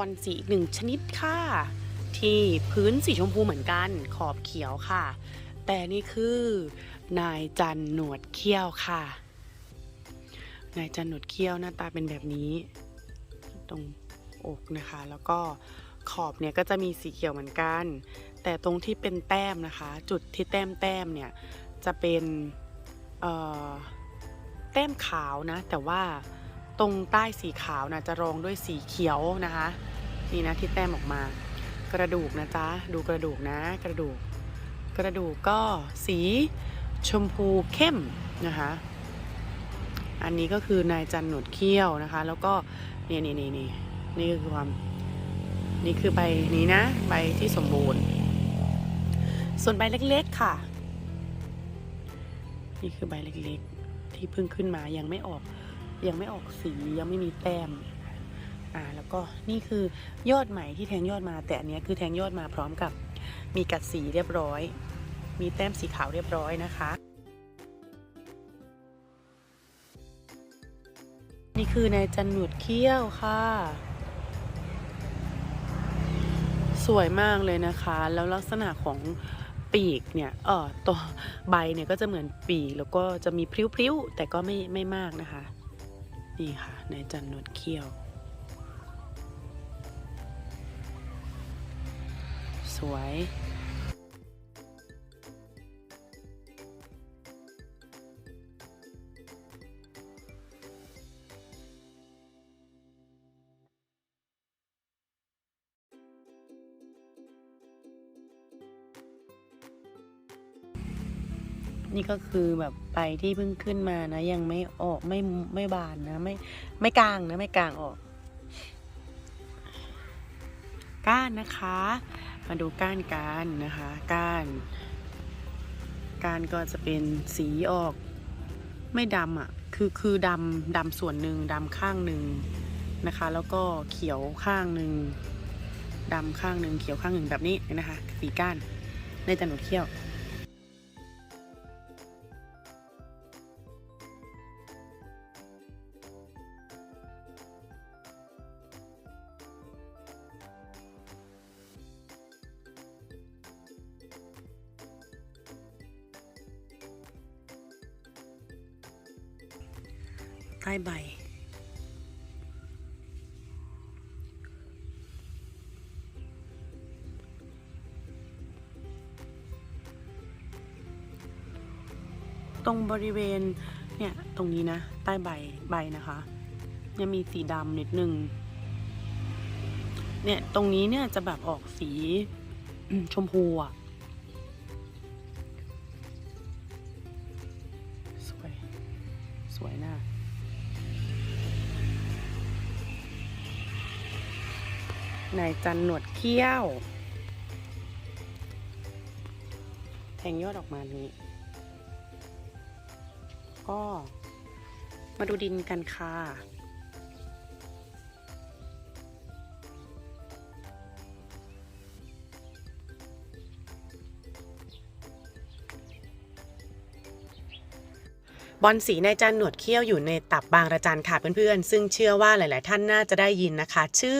บอลสีอีกหนึ่งชนิดค่ะ ที่พื้นสีชมพูเหมือนกัน ขอบเขียวค่ะ แต่นี่คือนายจันหนวดเขี้ยวค่ะ นายจันหนวดเขี้ยวหน้าตาเป็นแบบนี้ ตรงอกนะคะ แล้วก็ขอบเนี่ยก็จะมีสีเขียวเหมือนกัน แต่ตรงที่เป็นแต้มนะคะ จุดที่แต้มแต้มเนี่ยจะเป็นแต้มขาวนะ แต่ว่า ตรงใต้สีขาวนะจะรองด้วยสีเขียวนะคะ นี่นะที่แต้มออกมา กระดูกนะจ๊ะดูกระดูกนะ กระดูก กระดูกก็สีชมพูเข้มนะคะ อันนี้ก็คือนายจันหนวดเขี้ยวนะคะ แล้วก็นี่นี่นี่นี่นี่คือความนี่คือใบนี้นะ ใบที่สมบูรณ์ ส่วนใบเล็กๆค่ะ นี่คือใบเล็กๆ ที่เพิ่งขึ้นมายังไม่ออก ยังไม่ออกสียังไม่มีแต้มอ่าแล้วก็นี่คือยอดใหม่ที่แทงยอดมา แต่อันนี้คือแทงยอดมาพร้อมกับมีกัดสีเรียบร้อย มีแต้มสีขาวเรียบร้อยนะคะ นี่คือนายจันหนวดเขี้ยวค่ะ สวยมากเลยนะคะ แล้วลักษณะของปีกเนี่ยเออตัวใบเนี่ยก็จะเหมือนปีกแล้วก็จะมีพริ้วๆ แต่ก็ไม่ไม่มากนะคะ นี่ค่ะนายจันนวดเขี้ยว สวย นี่ก็คือแบบใบที่เพิ่งขึ้นมานะ ยังไม่ออกไม่ไม่บานนะ ไม่ไม่กลางนะ ไม่กลางออก ก้านนะคะ มาดูก้านกันนะคะ ก้าน ก้านก็จะเป็นสีออก ไม่ดำอะ คือคือดำดำส่วนหนึ่งดำข้างหนึ่งนะคะ แล้วก็เขียวข้างหนึ่งดำข้างหนึ่งเขียวข้างหนึ่งแบบนี้นะคะ สีก้านในจันหนวดเขี้ยว ใต้ใบ ตรงบริเวณเนี่ยตรงนี้นะ ใต้ใบใบนะคะยังมีสีดำนิดนึงเนี่ยตรงนี้เนี่ยจะแบบออกสีชมพูอะสวย สวยนะ นายจันหนวดเขี้ยว แทงยอดออกมานี้ ก็มาดูดินกันค่ะ บอลสีในจันหนวดเขี้ยวอยู่ในตับบางระจันค่ะเพื่อนๆ ซึ่งเชื่อว่าหลาย ๆ ท่านน่าจะได้ยินนะคะ ชื่อ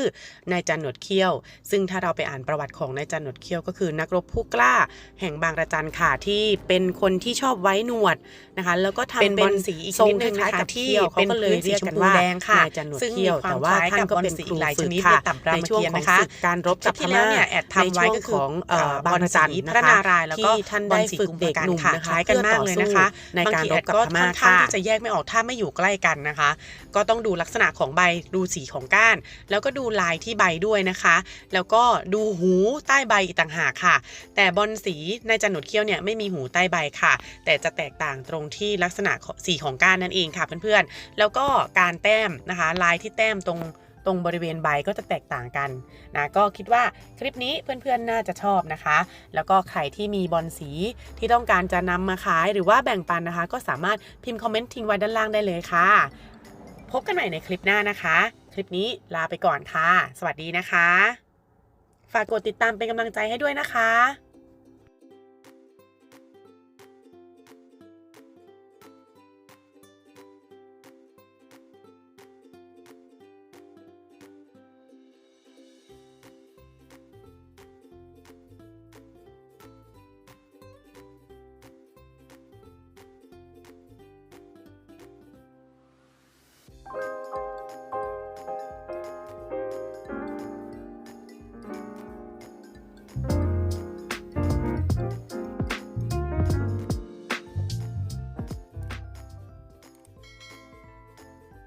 นายจันหนวดเขี้ยว ซึ่งถ้าเราไปอ่านประวัติของนายจันหนวดเขี้ยวก็คือ นักรบผู้กล้า แห่งบางระจันค่ะที่เป็นคนที่ชอบไว้หนวดนะคะ แล้วก็ทำเป็นบอลสีอีกชนิดหนึ่งทรนะคะกับที่เขี้ยวเป็นเขาก็เลยเรียกกันว่าพื้นสีชมพูแดงค่ะนายจันหนวดซึ่งเขี้ยวมีความแต่ว่าคล้ายท่านกับก็เป็นบอลสีครูหลายฝึชกนิดค่ะในตับรามในช่วงเกียรติของนะคะศึกการรบกับคลิปที่พแล้วม่าเนี่ยแอดทำไว้ก็คือในช่วงของเอ่อบางระจันบอลสีนะพระคะนารายณ์แล้วก็ที่ท่านได้ฝึกเด็กหนุ่มนะคะคล้ายกันมากเลยนะคะ ในการรบกับก็พม่าค่อนข้างค่ะที่จะแยกไม่ออกถ้าไม่อยู่ใกล้กันนะคะ ก็ต้องดูลักษณะของใบดูสีของก้าน แล้วก็ดูลายที่ใบด้วยนะคะ แล้วก็ดูหูใต้ใบอีกต่างหากค่ะ แต่บอลสีในจันหนวดเขี้ยวเนี่ยไม่มีหูใต้ใบค่ะ แต่จะแตกต่างตรงที่ลักษณะของสีของก้านนั่นเองค่ะเพื่อนๆแล้วก็การแต้มนะคะ ลายที่แต้มตรง ตรงบริเวณใบก็จะแตกต่างกันนะก็คิดว่าคลิปนี้เพื่อนๆน่าจะชอบนะคะ แล้วก็ใครที่มีบอลสีที่ต้องการจะนำมาขายหรือว่าแบ่งปันนะคะ ก็สามารถพิมพ์คอมเมนต์ทิ้งไว้ด้านล่างได้เลยค่ะ พบกันใหม่ในคลิปหน้านะคะ คลิปนี้ลาไปก่อนค่ะ สวัสดีนะคะ ฝากกดติดตามเป็นกำลังใจให้ด้วยนะคะ